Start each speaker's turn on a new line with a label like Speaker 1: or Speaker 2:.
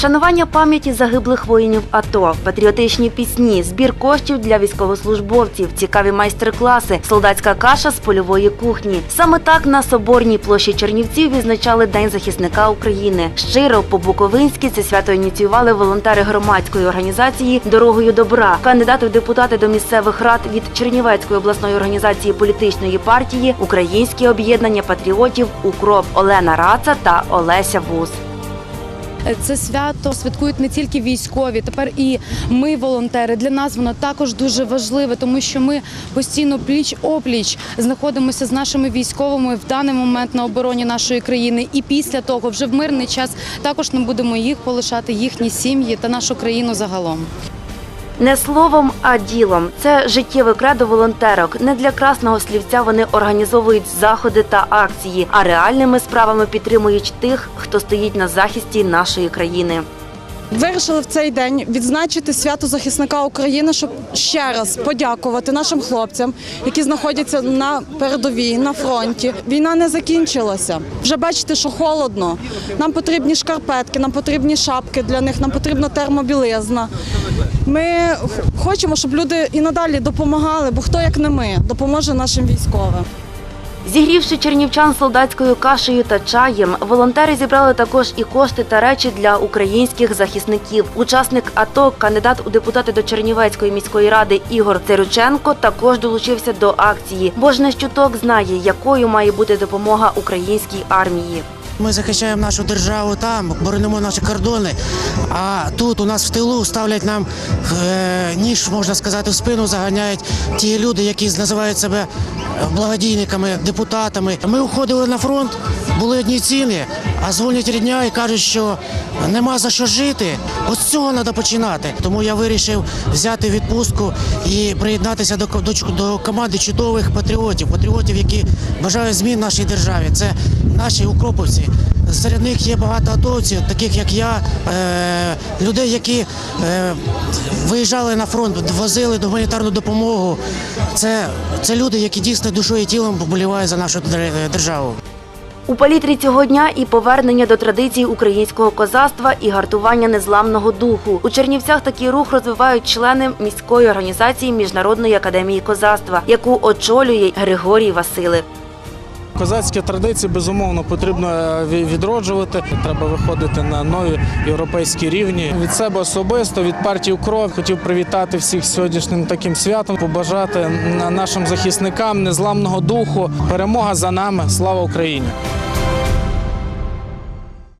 Speaker 1: Шанування пам'яті загиблих воїнів АТО, патріотичні пісні, збір коштів для військовослужбовців, цікаві майстер-класи, солдатська каша з польової кухні. Саме так на соборній площі Чернівців відзначали День захисника України. Щиро по-буковинськи це свято ініціювали волонтери громадської організації Дорогою добра, кандидати в депутати до місцевих рад від Чернівецької обласної організації політичної партії Українське об'єднання патріотів Укроп Олена Раца та Олеся Вус.
Speaker 2: Це свято святкують не тільки військові, тепер і ми, волонтери. Для нас воно також дуже важливе, тому що ми постійно пліч опліч знаходимося з нашими військовими в даний момент на обороні нашої країни. І після того, вже в мирний час, також не будемо їх полишати, їхні сім'ї та нашу країну загалом.
Speaker 1: Не словом, а ділом. Це життєве кредо волонтерок. Не для красного слівця вони організовують заходи та акції, а реальними справами підтримують тих, хто стоїть на захисті нашої країни.
Speaker 3: Вирішили в цей день відзначити свято захисника України, щоб ще раз подякувати нашим хлопцям, які знаходяться на передовій, на фронті. Війна не закінчилася. Вже бачите, що холодно. Нам потрібні шкарпетки, нам потрібні шапки для них, нам потрібна термобілизна. Ми хочемо, щоб люди і надалі допомагали, бо хто як не ми допоможе нашим військовим.
Speaker 1: Зігрівши чернівчан солдатською кашею та чаєм, волонтери зібрали також і кошти та речі для українських захисників. Учасник АТО, кандидат у депутати до Чернівецької міської ради Ігор Цирюченко також долучився до акції, бо ж не щуток знає, якою має бути допомога українській армії.
Speaker 4: Ми захищаємо нашу державу там, боронимо наші кордони. А тут у нас в тилу ставлять нам е, ніж, можна сказати, в спину заганяють ті люди, які називають себе благодійниками, депутатами. Ми уходили на фронт, були одні ціни, а дзвонять рідня і кажуть, що нема за що жити. Ось цього треба починати. Тому я вирішив взяти відпустку і приєднатися до, до, до команди чудових патріотів, патріотів, які бажають змін нашій державі. Це наші укроповці. Серед них є багато атовців, таких як я, е, людей, які е, виїжджали на фронт, возили гуманітарну допомогу. Це, це люди, які дійсно душою і тілом поболівають за нашу дер- державу.
Speaker 1: У палітрі цього дня і повернення до традицій українського козацтва і гартування незламного духу. У Чернівцях такий рух розвивають члени міської організації Міжнародної академії козацтва, яку очолює Григорій Василик.
Speaker 5: Козацькі традиції безумовно потрібно е, відроджувати. Треба виходити на нові європейські рівні. Від себе особисто, від партії «Укроп» хотів привітати всіх сьогоднішнім таким святом, побажати нашим захисникам незламного духу. Перемога за нами. Слава Україні!